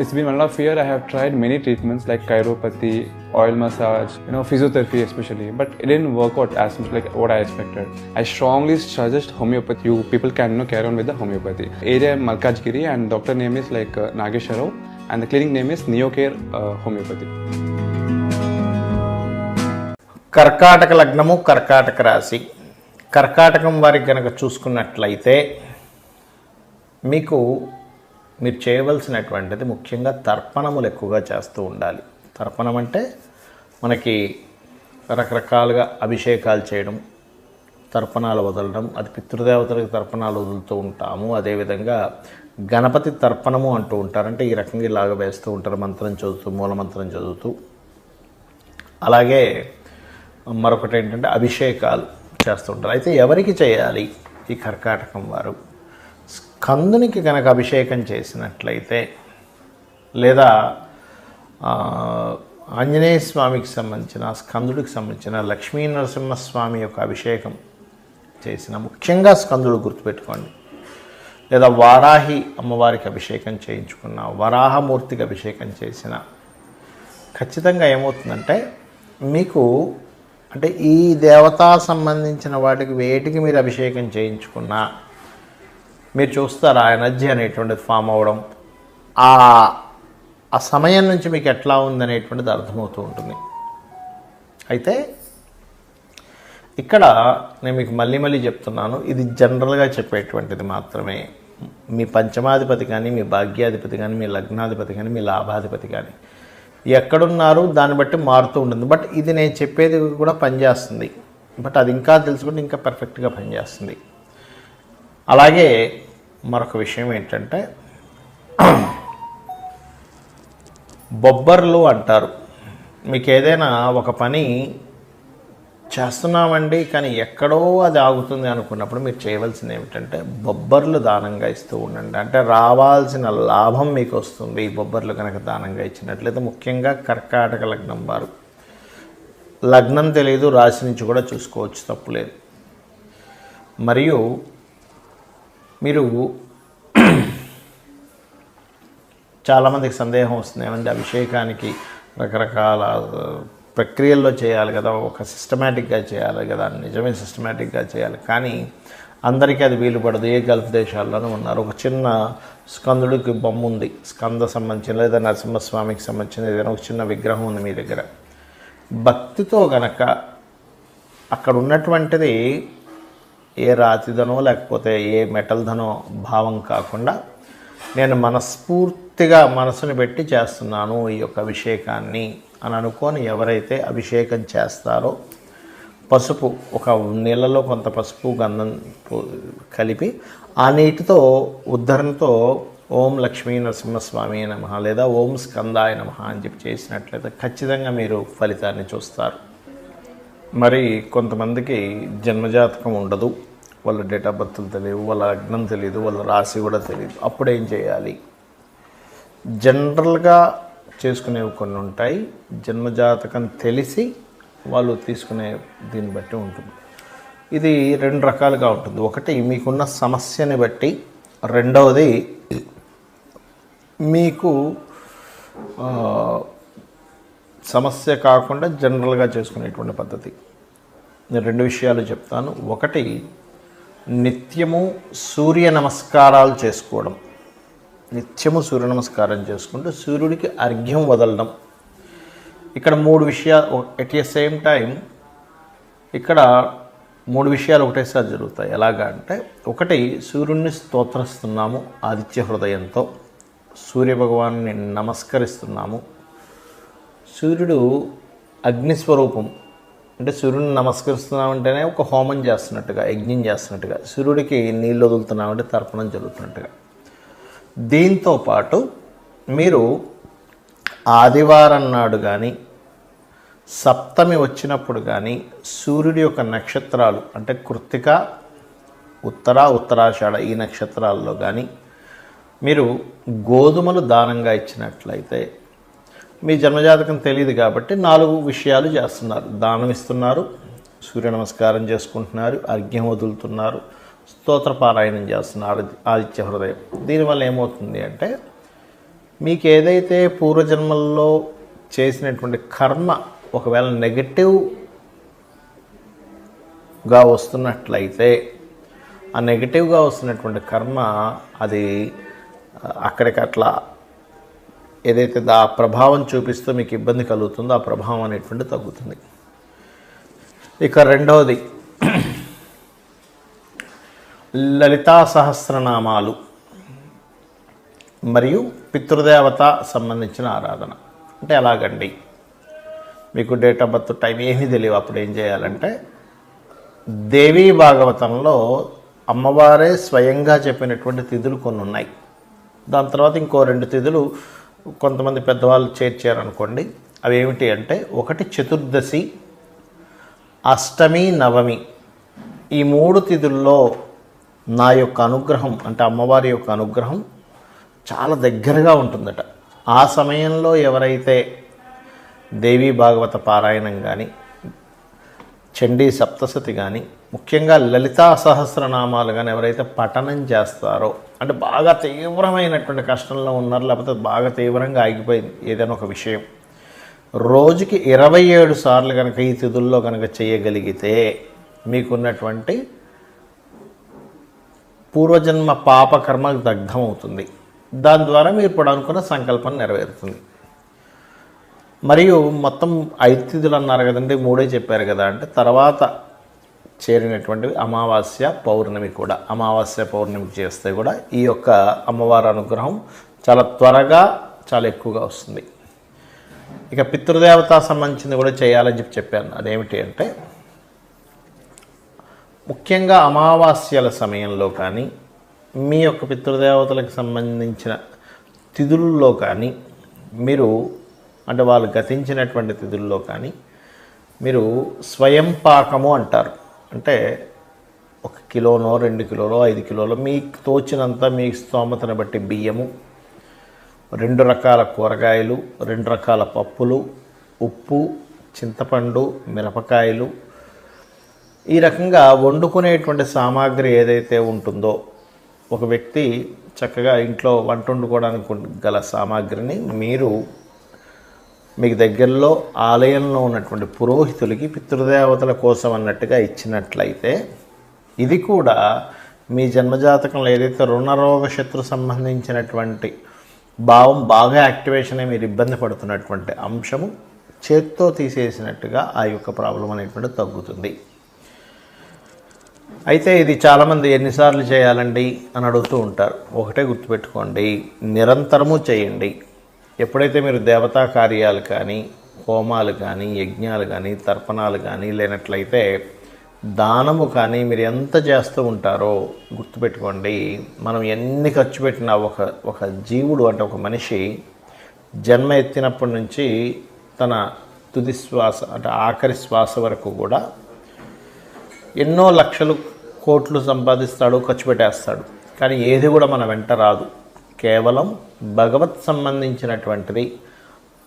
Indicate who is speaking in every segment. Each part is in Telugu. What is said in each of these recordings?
Speaker 1: It's been one and a half year. I have tried many treatments like chiropathy, oil massage, you know, physiotherapy especially, but it didn't work out as much like what I expected. I strongly suggest homeopathy. You people can you know, carry on with the homeopathy. Area Malkajgiri, and doctor name is like uh, Nagesharov, and the clinic name is Neocare uh, Homeopathy.
Speaker 2: కర్కాటక లగ్నము కర్కాటక రాశి కర్కాటకం వారికి కనుక చూసుకున్నట్లయితే మీకు మీరు చేయవలసినటువంటిది ముఖ్యంగా తర్పణములు ఎక్కువగా చేస్తూ ఉండాలి. తర్పణం అంటే మనకి రకరకాలుగా అభిషేకాలు చేయడం తర్పణాలు వదలడం అది పితృదేవతలకు తర్పణాలు వదులుతూ ఉంటాము. అదేవిధంగా గణపతి తర్పణము అంటూ ఉంటారు. అంటే ఈ రకంగా ఇలాగ వేస్తూ ఉంటారు మంత్రం చదువుతూ మూలమంత్రం చదువుతూ. అలాగే మరొకటి ఏంటంటే అభిషేకాలు చేస్తుంటారు అయితే ఎవరికి చేయాలి ఈ కర్కాటకం వారు? కందునికి కనుక అభిషేకం చేసినట్లయితే లేదా ఆంజనేయ స్వామికి సంబంధించిన స్కందుడికి సంబంధించిన లక్ష్మీ నరసింహస్వామి యొక్క అభిషేకం చేసిన ముఖ్యంగా స్కందుడు గుర్తుపెట్టుకోండి. లేదా వారాహి అమ్మవారికి అభిషేకం చేయించుకున్న వరాహమూర్తికి అభిషేకం చేసిన ఖచ్చితంగా ఏమవుతుందంటే మీకు అంటే ఈ దేవతా సంబంధించిన వాటికి వేటికి మీరు అభిషేకం చేయించుకున్నా మీరు చూస్తారు ఆ ఎనర్జీ అనేటువంటిది ఫామ్ అవ్వడం? ఆ ఆ సమయం నుంచి మీకు ఎట్లా ఉందనేటువంటిది అర్థమవుతూ ఉంటుంది. అయితే ఇక్కడ నేను మీకు మళ్ళీ మళ్ళీ చెప్తున్నాను ఇది జనరల్గా చెప్పేటువంటిది మాత్రమే. మీ పంచమాధిపతి కానీ మీ భాగ్యాధిపతి కానీ మీ లగ్నాధిపతి కానీ మీ లాభాధిపతి కానీ ఎక్కడున్నారు దాన్ని బట్టి మారుతూ ఉంటుంది. బట్ ఇది నేను చెప్పేది కూడా పనిచేస్తుంది. బట్ అది ఇంకా తెలుసుకుంటే ఇంకా పర్ఫెక్ట్గా పనిచేస్తుంది. అలాగే మరొక విషయం ఏంటంటే బొబ్బర్లు అంటారు. మీకు ఏదైనా ఒక పని చేస్తున్నామండి కానీ ఎక్కడో అది ఆగుతుంది అనుకున్నప్పుడు మీరు చేయవలసింది ఏమిటంటే బొబ్బర్లు దానంగా ఇస్తూ ఉండండి. అంటే రావాల్సిన లాభం మీకు వస్తుంది ఈ బొబ్బర్లు కనుక దానంగా ఇచ్చినట్లయితే ముఖ్యంగా కర్కాటక లగ్నం వారు. లగ్నం తెలియదు రాశి నుంచి కూడా చూసుకోవచ్చు తప్పులేదు మరియు మీరు చాలామందికి సందేహం వస్తుంది. ఏమంటే అభిషేకానికి రకరకాల ప్రక్రియల్లో చేయాలి కదా ఒక సిస్టమేటిక్గా చేయాలి కదా నిజమే సిస్టమేటిక్గా చేయాలి. కానీ అందరికీ అది వీలు పడదు. ఏ గల్ఫ్ దేశాల్లోనూ ఉన్నారు. ఒక చిన్న స్కందుడికి బొమ్మ ఉంది. స్కంద సంబంధించిన లేదా నరసింహస్వామికి సంబంధించిన ఏదైనా ఒక చిన్న విగ్రహం ఉంది మీ దగ్గర. భక్తితో గనక అక్కడ ఉన్నటువంటిది ఏ రాతిదనో లేకపోతే ఏ మెటల్దనో భావం కాకుండా నేను మనస్ఫూర్తిగా మనసును పెట్టి చేస్తున్నాను ఈ యొక్క అభిషేకాన్ని అని అనుకొని ఎవరైతే అభిషేకం చేస్తారో పసుపు ఒక నీళ్ళలో కొంత పసుపు గంధం కలిపి ఆ నీటితో ఉద్ధరణతో ఓం లక్ష్మీ నరసింహస్వామి నమ లేదా ఓం స్కందాయ నమ అని చెప్పి చేసినట్లయితే ఖచ్చితంగా మీరు ఫలితాన్ని చూస్తారు. మరి కొంతమందికి జన్మజాతకం ఉండదు. వాళ్ళ డేట్ ఆఫ్ బర్త్లు తెలియదు వాళ్ళ లగ్నం తెలియదు వాళ్ళ రాశి కూడా తెలియదు. అప్పుడు ఏం చేయాలి? జనరల్గా చేసుకునేవి కొన్ని ఉంటాయి. జన్మజాతకం తెలిసి వాళ్ళు తీసుకునే దీన్ని బట్టి ఉంటుంది. ఇది రెండు రకాలుగా ఉంటుంది. ఒకటి మీకున్న సమస్యని బట్టి. రెండవది మీకు సమస్య కాకుండా జనరల్గా చేసుకునేటువంటి పద్ధతి. నేను రెండు విషయాలు చెప్తాను. ఒకటి నిత్యము సూర్య నమస్కారాలు చేసుకోవడం. నిత్యము సూర్య నమస్కారం చేసుకుంటూ సూర్యుడికి అర్ఘ్యం వదలడం. ఇక్కడ మూడు విషయాలు ఎట్ ఎ సేమ్ టైం ఇక్కడ మూడు విషయాలు ఒకటేసారి జరుగుతాయి. ఎలాగా అంటే ఒకటి సూర్యుడిని స్తోత్రస్తున్నాము ఆదిత్య హృదయంతో. సూర్య భగవాన్ని నమస్కరిస్తున్నాము. సూర్యుడు అగ్నిస్వరూపం అంటే సూర్యుడిని నమస్కరిస్తున్నామంటేనే ఒక హోమం చేస్తున్నట్టుగా యజ్ఞం చేస్తున్నట్టుగా సూర్యుడికి నీళ్ళు వదులుతున్నామంటే తర్పణం జరుగుతున్నట్టుగా. దీంతో పాటు మీరు ఆదివారం నాడు కానీ సప్తమి వచ్చినప్పుడు కానీ సూర్యుడి యొక్క నక్షత్రాలు అంటే కృత్తిక ఉత్తర ఉత్తరాషాఢ ఈ నక్షత్రాల్లో కానీ మీరు గోధుమలు దానంగా ఇచ్చినట్లయితే మీ జన్మజాతకం తెలియదు కాబట్టి నాలుగు విషయాలు చేస్తున్నారు. దానం ఇస్తున్నారు సూర్య నమస్కారం చేసుకుంటున్నారు అర్ఘ్యం వదులుతున్నారు స్తోత్ర పారాయణం చేస్తున్నారు ఆదిత్య హృదయం. దీనివల్ల ఏమవుతుంది అంటే మీకు ఏదైతే పూర్వజన్మల్లో చేసినటువంటి కర్మ ఒకవేళ నెగటివ్గా వస్తున్నట్లయితే ఆ నెగటివ్గా వస్తున్నటువంటి కర్మ అది అక్కడికట్లా ఏదైతే దా ప్రభావం చూపిస్తూ మీకు ఇబ్బంది కలుగుతుందో ఆ ప్రభావం అనేటువంటి తగ్గుతుంది. ఇక రెండవది లలితా సహస్రనామాలు మరియు పితృదేవత సంబంధించిన ఆరాధన. అంటే ఎలాగండి? మీకు డేట్ ఆఫ్ బర్త్ టైం ఏమీ తెలియవు. అప్పుడు ఏం చేయాలంటే దేవీ భాగవతంలో అమ్మవారే స్వయంగా చెప్పినటువంటి తిథులు కొన్ని ఉన్నాయి దాని తర్వాత ఇంకో రెండు తిథులు కొంతమంది పెద్దవాళ్ళు చేర్చారనుకోండి అవి ఏమిటి అంటే ఒకటి చతుర్దశి అష్టమి నవమి. ఈ మూడు తిథుల్లో నా యొక్క అనుగ్రహం అంటే అమ్మవారి యొక్క అనుగ్రహం చాలా దగ్గరగా ఉంటుందట. ఆ సమయంలో ఎవరైతే దేవీ భాగవత పారాయణం కానీ చండీ సప్తసతి కానీ ముఖ్యంగా లలితా సహస్రనామాలు కానీ ఎవరైతే పఠనం చేస్తారో అంటే బాగా తీవ్రమైనటువంటి కష్టంలో ఉన్నారు లేకపోతే బాగా తీవ్రంగా ఆగిపోయింది ఏదైనా ఒక విషయం. రోజుకి ఇరవై ఏడు సార్లు కనుక ఈ తిథుల్లో కనుక చేయగలిగితే మీకున్నటువంటి పూర్వజన్మ పాపకర్మ దగ్ధం అవుతుంది దాని ద్వారా మీరు ఇప్పుడు అనుకున్న సంకల్పం నెరవేరుతుంది. మరియు మొత్తం ఐదు తిథులు అన్నారు కదండి మూడే చెప్పారు కదా అంటే తర్వాత చేరినటువంటివి అమావాస్య పౌర్ణమి కూడా. అమావాస్య పౌర్ణమి చేస్తే కూడా ఈ యొక్క అమ్మవారి అనుగ్రహం చాలా త్వరగా చాలా ఎక్కువగా వస్తుంది. ఇక పితృదేవత సంబంధించింది కూడా చేయాలని చెప్పి చెప్పాను. అదేమిటి అంటే ముఖ్యంగా అమావాస్యల సమయంలో కానీ మీ యొక్క పితృదేవతలకు సంబంధించిన తిథుల్లో కానీ మీరు అంటే వాళ్ళు గతించినటువంటి తిథుల్లో కానీ మీరు స్వయం పాకము అంటారు. అంటే ఒక కిలోనో రెండు కిలోలో ఐదు కిలోలో మీకు తోచినంత మీ స్తోమతను బట్టి బియ్యము రెండు రకాల కూరగాయలు రెండు రకాల పప్పులు ఉప్పు చింతపండు మిరపకాయలు. ఈ రకంగా వండుకునేటువంటి సామాగ్రి ఏదైతే ఉంటుందో ఒక వ్యక్తి చక్కగా ఇంట్లో వంట వండుకోవడానికి గల సామాగ్రిని మీరు మీకు దగ్గరలో ఆలయంలో ఉన్నటువంటి పురోహితులకి పితృదేవతల కోసం అన్నట్టుగా ఇచ్చినట్లయితే ఇది కూడా మీ జన్మజాతకంలో ఏదైతే రుణరోగ శత్రు సంబంధించినటువంటి భావం బాగా యాక్టివేషన్ మీరు ఇబ్బంది పడుతున్నటువంటి అంశము చేత్తో తీసేసినట్టుగా ఆ యొక్క ప్రాబ్లం అనేటువంటి తగ్గుతుంది. అయితే ఇది చాలామంది ఎన్నిసార్లు చేయాలండి అని అడుగుతూ ఉంటారు. ఒకటే గుర్తుపెట్టుకోండి. నిరంతరము చేయండి. ఎప్పుడైతే మీరు దేవతా కార్యాలు కానీ హోమాలు కానీ యజ్ఞాలు కానీ తర్పణాలు కానీ లేనట్లయితే దానము కానీ మీరు ఎంత చేస్తూ ఉంటారో గుర్తుపెట్టుకోండి. మనం ఎన్ని ఖర్చు పెట్టినా ఒక ఒక జీవుడు అంటే ఒక మనిషి జన్మ ఎత్తినప్పటి నుంచి తన తుది శ్వాస అంటే ఆఖరి శ్వాస వరకు కూడా ఎన్నో లక్షలు కోట్లు సంపాదిస్తాడు ఖర్చు పెట్టేస్తాడు. కానీ ఏది కూడా మన వెంట రాదు. కేవలం భగవత్ సంబంధించినటువంటిది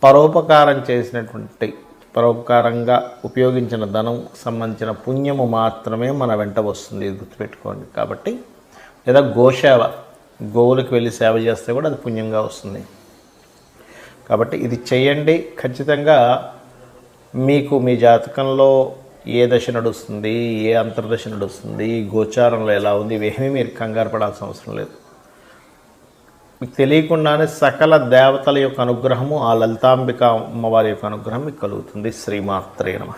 Speaker 2: పరోపకారం చేసినటువంటి పరోపకారంగా ఉపయోగించిన ధనం సంబంధించిన పుణ్యము మాత్రమే మన వెంట వస్తుంది ఇది గుర్తుపెట్టుకోండి. కాబట్టి లేదా గోసేవ గోవులకు వెళ్ళి సేవ చేస్తే కూడా అది పుణ్యంగా వస్తుంది. కాబట్టి ఇది చేయండి. ఖచ్చితంగా మీకు మీ జాతకంలో ఏ దశ నడుస్తుంది ఏ అంతర్దశ నడుస్తుంది గోచారంలో ఎలా ఉంది ఇవేమీ మీరు కంగారు పడాల్సిన అవసరం లేదు. మీకు తెలియకుండానే సకల దేవతల యొక్క అనుగ్రహము ఆ లలితాంబిక అమ్మవారి యొక్క అనుగ్రహం మీకు కలుగుతుంది. శ్రీమాత్రే నమ.